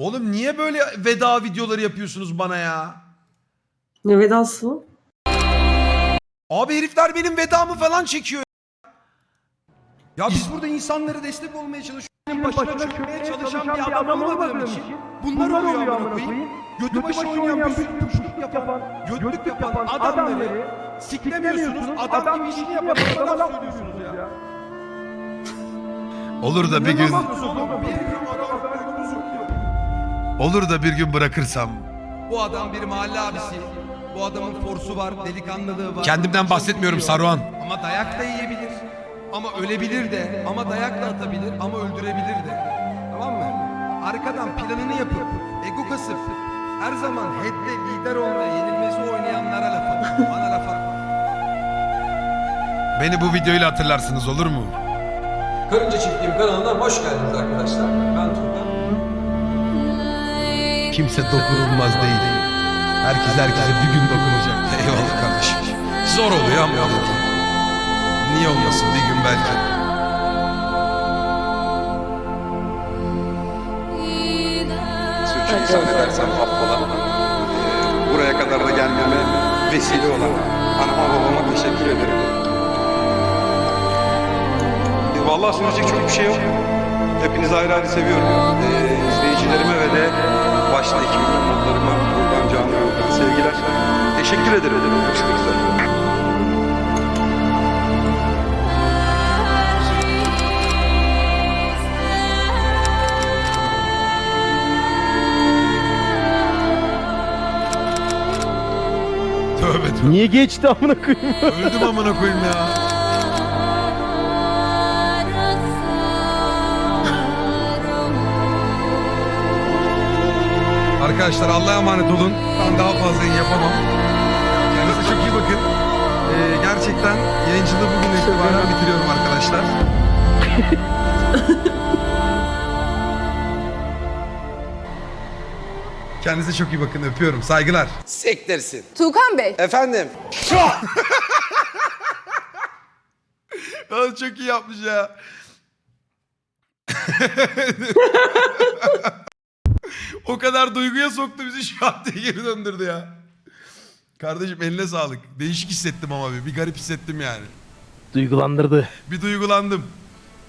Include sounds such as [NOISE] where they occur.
Oğlum niye böyle veda videoları yapıyorsunuz bana ya? Ne vedası o? Abi herifler benim vedamı falan çekiyor. Ya biz burada insanlara destek olmaya çalışıyoruz. Başına çökmeye çalışan bir adam olmadığım için bunlar oluyor amına koyayım. Götü başı oynayan bir sürü puşluk yapan, götlük yapan adamları siklemiyorsunuz. Adam gibi işini yapan adama laf söylüyorsunuz ya. Olur da bir gün bir gün adam. Olur da bir gün bırakırsam Bu adam bir mahalle abisi. Bu adamın forsu var, delikanlılığı var. Kendimden bahsetmiyorum. Saruhan. Ama dayak da yiyebilir. Ama ölebilir de. Ama dayak da atabilir. Ama öldürebilir de. Tamam mı? Arkadan planını yapıp, ego kasıp, her zaman head'de lider olmaya, yenilmezi oynayanlara laf atma. Bana laf atma. beni bu videoyla hatırlarsınız olur mu? Karınca Çiftliğim kanalına hoş geldiniz arkadaşlar. Ben Turkan. Kimse dokunulmaz değil. Herkes herkese bir gün dokunacak. Eyvallah kardeşim. Zor oluyor ama niye olmasın bir gün belki. Suçu ihsan edersem affola. Ee, buraya kadar da gelmeme vesile olan anama babama teşekkür ederim. Ee, Vallahi söyleyecek çok bir şey yok. Hepinizi ayrı ayrı seviyorum. Ee, izleyicilerime ve de başta ekibime, modlarıma buradan canlı yoldan sevgiler. Teşekkür ederim. Görüşmek üzere. Tövbe tövbe. Niye geçti amına koyayım? Öldüm amına koyayım ya. Arkadaşlar Allah'a emanet olun. Ben daha fazla yapamam. Kendinize çok iyi bakın. Ee, gerçekten yayıncılığı bugün itibaren bitiriyorum arkadaşlar. [LAUGHS] Kendinize çok iyi bakın. Öpüyorum. Saygılar. Sektirsin. Tuğkan Bey. Efendim. [LAUGHS] Oğlum çok iyi yapmış ya. [LAUGHS] o kadar duyguya soktu bizi şu an diye geri döndürdü ya. Kardeşim eline sağlık. Değişik hissettim ama bir, bir garip hissettim yani. Duygulandırdı. Bir duygulandım.